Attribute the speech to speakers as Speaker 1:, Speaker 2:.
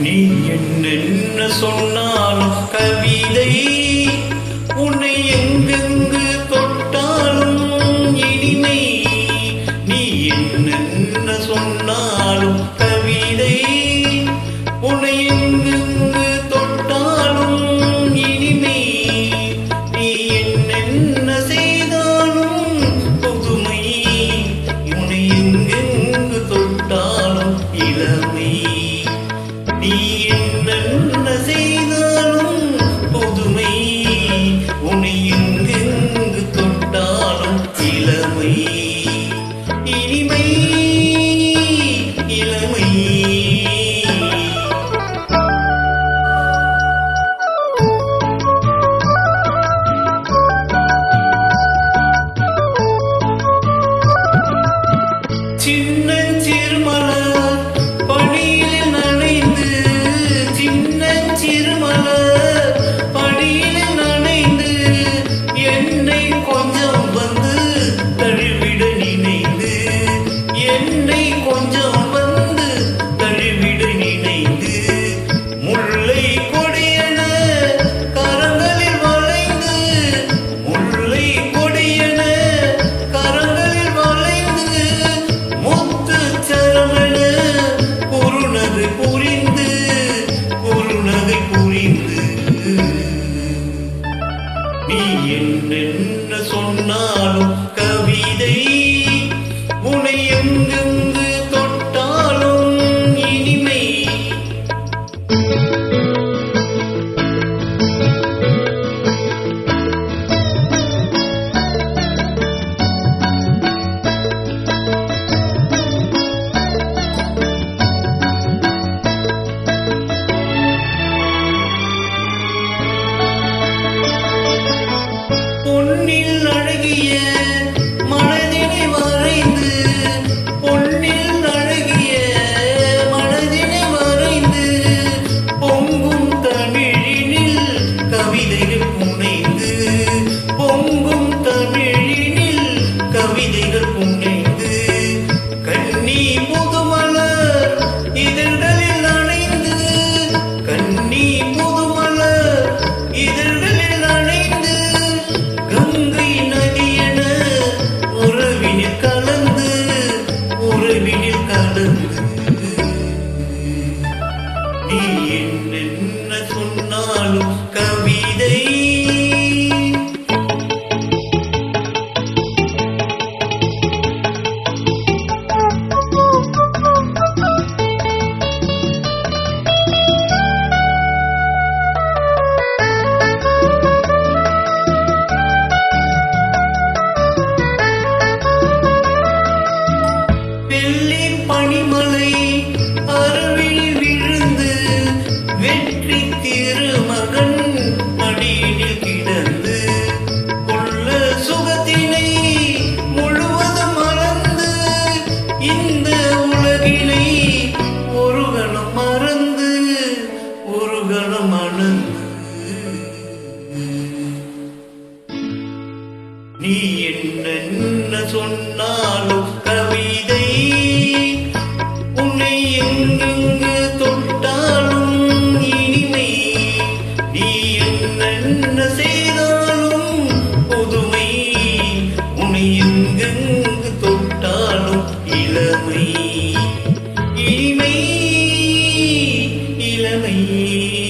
Speaker 1: நீ என்னென்ன சொன்னாலும் கவிதை உன்னை எங்கு be ಕಾಲು ಕ you need a மணந்து நீ என்ன சொன்னாலும் கவிதை உன்னை எங்கெங்கு தொட்டாலும் இனிமை. நீ என்ன